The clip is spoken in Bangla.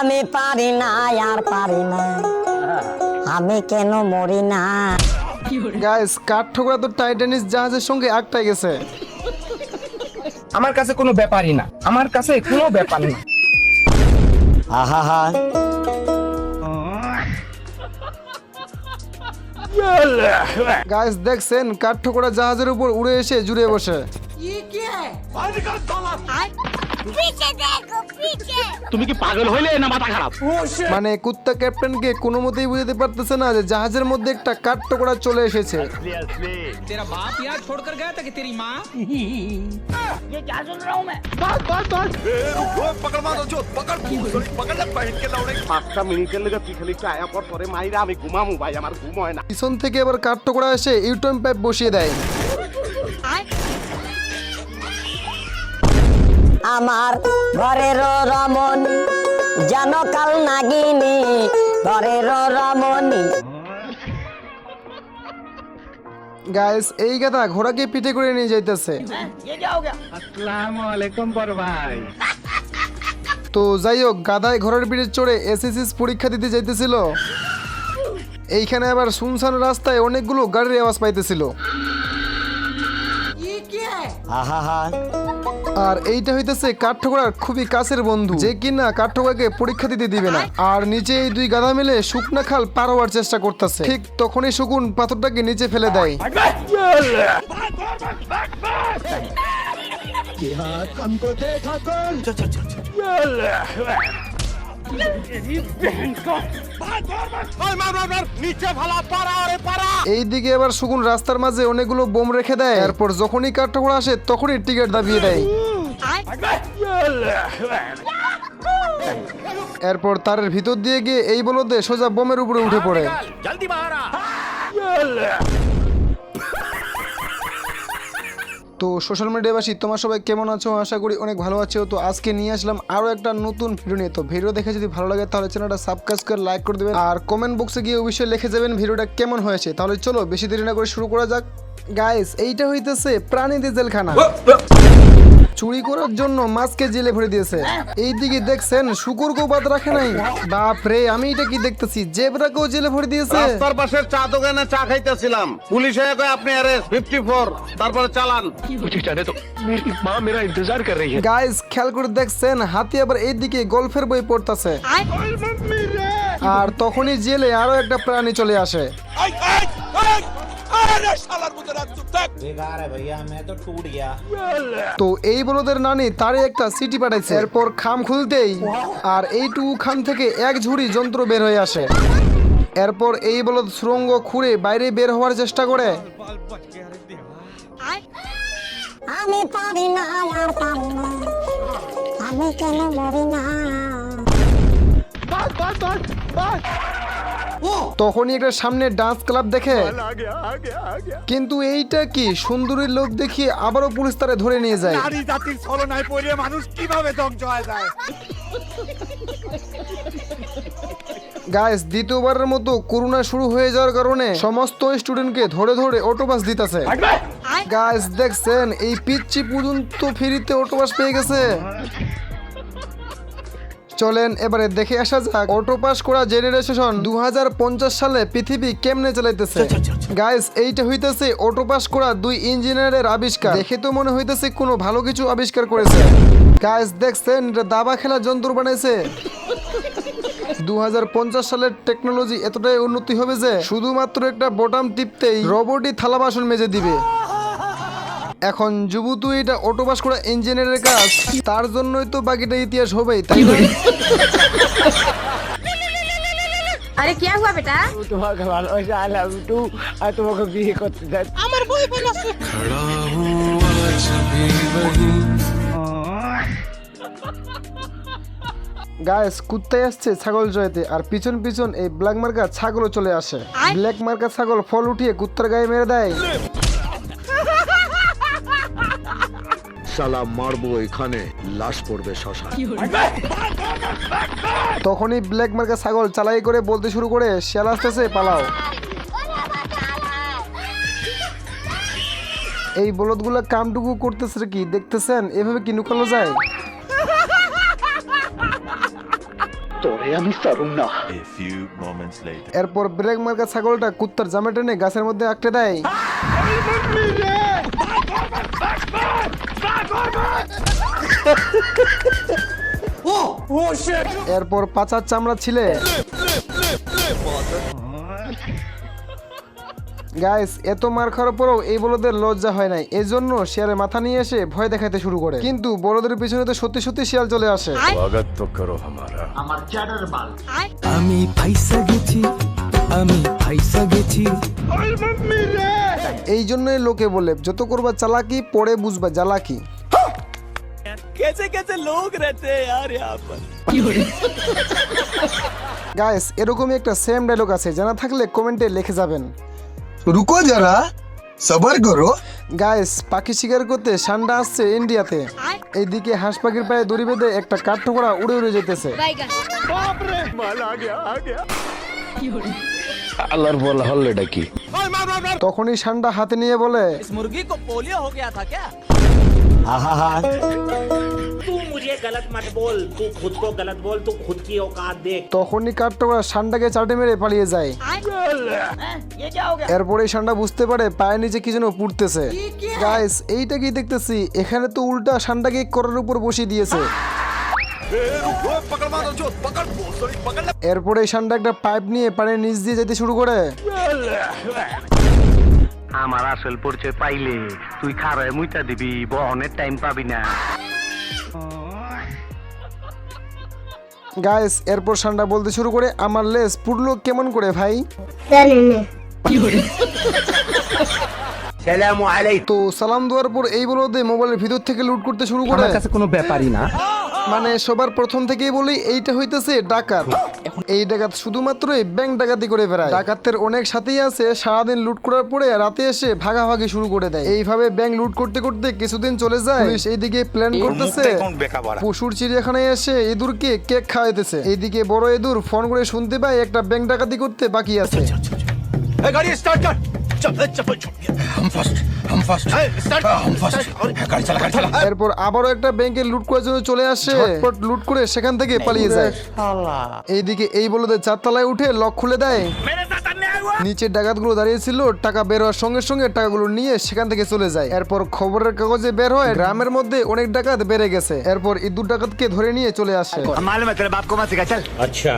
আমি পারি না আর পারি না। আমি কেন মরি না? গাইস কাঠ ঠোকরা তো টাইটানিস জাহাজের সঙ্গে আটটাই গেছে। আমার কাছে কোনো ব্যাপারই না। আমার কাছে কোনো ব্যাপার না। আহাহা। গাইস দেখছেন কাঠ ঠোকরা জাহাজের উপর উড়ে এসে জুড়ে বসে। তুমি কি পাগল হইলে না মাথা খারাপ মানে কুত্তা ক্যাপ্টেনকে কোনো মতেই বুঝতে পারতেছে না যে জাহাজের মধ্যে একটা কাঠঠোকরা চলে এসেছে तेरा बाप यहाँ छोड़कर गया था कि तेरी माँ পাঁচটা মিনিটের লেগে তুই খালি একটু আয়া পর পরে মাইরা আমি ঘুমামু ভাই আমার ঘুম হয় না পিছন থেকে আবার কাঠঠোকরা এসে ইউটার্ন পাইপ বসিয়ে দেয় আমার ঘরের রমন যেন কাল নাগিনি ঘরের রমণী। গাইস এই গাদা ঘোড়াকে পিঠে করে নিয়ে যাইতেছে। আসসালামু আলাইকুম বড় ভাই তো যাই হোক গাদায় ঘোড়ার পিঠে চড়ে এসএসসি পরীক্ষা দিতে যাইতেছিল। এইখানে আবার শুনশান রাস্তায় অনেকগুলো গাড়ির আওয়াজ পাইতেছিল। আহা হা আর এইটা হইতেছে কাঠঠোকরার খুবই কাছের বন্ধু। যে কিনা কাঠঠোকরাকে পরীক্ষা দিতে দিবে না। আর নিচে এই দুই গাধা মিলে শুকনা খাল পার হওয়ার চেষ্টা করতেছে। ঠিক তখনই শকুন পাথরটাকে নিচে ফেলে দেয়। নিচে ভালা পারা আরে পারা এইদিকে এবার শকুন রাস্তার মাঝে অনেকগুলো বোম রেখে দেয়। এরপর যখনই কাঠঠোকরা আসে তখনই টিকিট দাবিয়ে দেয়। এরপর তারের ভিতর দিয়ে গিয়ে এই বলদে সোজা বোমের উপরে উঠে পড়ে। তো সোশ্যাল মিডিয়াবাসী তোমার সবাই কেমন আছো? আশা করি অনেক ভালো আছো। তো আজকে নিয়ে আসলাম আরও একটা নতুন ভিডিও নিয়ে। তো ভিডিও দেখে যদি ভালো লাগে তাহলে চ্যানেলটা সাবস্ক্রাইব করে লাইক করে দেবেন। আর কমেন্ট বক্সে গিয়ে অবশ্যই লিখে যাবেন ভিডিওটা কেমন হয়েছে। তাহলে চলো, বেশি দেরি না করে শুরু করা যাক। গাইস এইটা হইতেছে প্রাণীদের জেলখানা। চুরি করার জন্য মাছকে জেলে ভরে দিয়েছে। এইদিকে দেখছেন শুকুর কেউ বাদ রাখে নাই। বাপ রে আমি এটা কি দেখতেছি? জেবরাকেও জেলে ভরে দিয়েছে? রাস্তার পাশে চা দোকানে চা খাইতেছিলাম। পুলিশ হয়ে কয় আপনি অ্যারেস্ট 54 তারপরে চালান। মা মেরা ইন্তজার কর রহি হ্যায় গাইস খেয়াল করে দেখছেন হাতি আবার এইদিকে গল্ফের বই পড়তাছে। আর তখনই জেলে আরও একটা প্রাণী চলে আসে। তো এই বলদের নানি তারে একটা সিটি পাঠাইছে। এরপর খাম খুলতেই আর এইটুকু খাম থেকে এক ঝুড়ি যন্ত্র বের হয়ে আসে। এরপর এই বলদ সুরঙ্গ খুঁড়ে বাইরে বের হওয়ার চেষ্টা করে। আমি পারি না আর পারি না। আমি কেন মরি না? তখনই একটা সামনে ডান্স ক্লাব দেখে। কিন্তু এইটা কি? সুন্দরীর লোক দেখিয়ে আবারও পুলিশ তারে ধরে নিয়ে যায়। নারী জাতির ছলনায় পড়ে মানুষ কীভাবে ধ্বংস হয়ে যায়? গাইস দ্বিতীয়বারের মতো করোনা শুরু হয়ে যাওয়ার কারণে সমস্ত স্টুডেন্টকে ধরে ধরে অটোবাস দিতেছে। গাইস দেখছেন এই পিচ্ছি পর্যন্ত ফ্রিতে অটোবাস পেয়ে গেছে। চলেন এবারে দেখে আসা যাক। অটো পাস করা জেনারেশন দুই হাজার পঞ্চাশ সালে পৃথিবী কেমনে চালাইতেছে? গাইস এইটা হইতেছে অটো পাস করা দুই ইঞ্জিনিয়ারের আবিষ্কার। দেখে তো মনে হইতেছে কোনো ভালো কিছু আবিষ্কার করেছে। গাইস দেখছেন এটা দাবা খেলা যন্ত্র বানাইছে। দু হাজার পঞ্চাশ সালের টেকনোলজি এতটাই উন্নতি হবে যে শুধুমাত্র একটা বোতাম টিপতেই রোবটই থালা বাসন মেজে দিবে। এখন যুবতু এটা অটোবাস করা ইঞ্জিনিয়ারের কাজ তার জন্যই তো বাকিটা ইতিহাস হবে তাই না? আরে কি হুয়া বেটা? তোমাকে ভালোবাসা আই লাভ ইউ টু আর তোমাকে বিয়ে করতে চাই। আমার বই বই আছে খড়া হুয়া ছবি বহি গায়েস কুত্তায় আসছে ছাগল জয়তে আর পিছন পিছন এই ব্ল্যাক মার্কা ছাগলও চলে আসে। ব্ল্যাক মার্কা ছাগল ফল উঠিয়ে কুত্তার গায়ে মেরে দেয়। সালা মারবো এখানে। লাশ পড়বে শ্মশান। তখনই ব্ল্যাক মার্কা ছাগল চালাই করে বলতে শুরু করে শিয়াল আসতেছে পালাও। এই বলদগুলা কামটুকু করতেছে কি? দেখতেছেন? এভাবে কি নুকানো যায়. এরপর ব্রেক মার্কা ছাগলটা কুত্তার জামা টেনে গাছের মধ্যে আটকে দেয়। এরপর পাচার চামড়া ছিলে। গাইস এত মার খাওয়ার পরেও এই বড়দের লজ্জা হয় নাই। এই জন্য শেয়ারে মাথা নিয়ে এসে ভয় দেখাতে শুরু করে। কিন্তু বড়দের পিছনে তো সত্যি সত্যি শেয়াল চলে আসে। আমি ফাইসা গেছি আমি ফাইসা গেছি। এই জন্যই লোকে বলে যত করবা চালাকি পরে বুঝবা জ্বালাকি। কেসে কেসে লোক রেতে আর গাইস এরকমই একটা সেম ডায়লগ আছে জানা থাকলে কমেন্টে লিখে যাবেন। রুকো যারা সবার করো। গাইস পাখি শিকার করতে সান্ডা আসছে ইন্ডিয়াতে এইদিকে হাঁস পাখির পায়ে দড়ি বেঁধে একটা কাঠ ঠোকরা উড়ে উড়ে যেতেছে। আল্লাহর বলা হল্লে ডাকি তখনই সান্ডা হাতে নিয়ে বলে মুরগি কো পোলিও হো গিয়া থা था क्या तू मुझे गलत मत बोल तू खुद को गलत बोल तू खुद की औकात देख তখনই কাঠঠোকরা সান্ডাকে চাটে মেরে পালিয়ে যায় এরপরে সান্ডা বুঝতে পারে পায়ের নিচে কি যেন পুড়তেছে গাইস এইটা কি দেখতেছি এখানে তো উল্টা সান্ডাকে করার উপর বসিয়ে দিয়েছে এরপরে সান্ডা একটা পাইপ নিয়ে পানির নিচ দিয়ে যেতে শুরু করে আমার আসল পরিচয় পাইলে তুই খারায় মুইটা দিবি বহনের টাইম পাবি না। গাইস এরপর সান্ডা বলতে শুরু করে আমার লেস পুড়লো কেমন করে ভাই? তো সালাম দেওয়ার পর এই বলদে মোবাইলের ভিতর থেকে লুট করতে শুরু করে। আমার কাছে কোনো ব্যাপারই না। মানে সবার প্রথম থেকেই বলি এইটা হইতেছে ডাকাত। এই ডাকাত শুধুমাত্রই ব্যাংক ডাকাতি করে বেড়ায়। ডাকাতের অনেক সাথেই আছে সারাদিন লুট করার পরে রাতে এসে ভাগাভাগি শুরু করে দেয়। এইভাবে ব্যাংক লুট করতে করতে কিছুদিন চলে যায়। এইদিকে প্ল্যান করতেছে পশুর চিড়িয়াখানায় এসে ইঁদুরকে কেক খাওয়াইতেছে। এইদিকে বড় ইঁদুর ফোন করে শুনতে পায় একটা ব্যাংক ডাকাতি করতে বাকি আছে। গাড়ি স্টার্ট কর। হ্যাঁ, এরপর আবারও একটা লুট চলে লুট করে সেখান থেকে পালিয়ে যায়। এইদিকে এই উঠে লক খুলে দেয়। নিচের ডাকাতগুলো দাঁড়িয়েছিল টাকা বের হওয়ার সঙ্গে সঙ্গে টাকাগুলো নিয়ে সেখান থেকে চলে যায়। এরপর খবরের কাগজে বের হয় গ্রামের মধ্যে অনেক ডাকাত বেড়ে গেছে। এরপর ইদুর ডাকাতকে ধরে নিয়ে চলে আসে। আচ্ছা।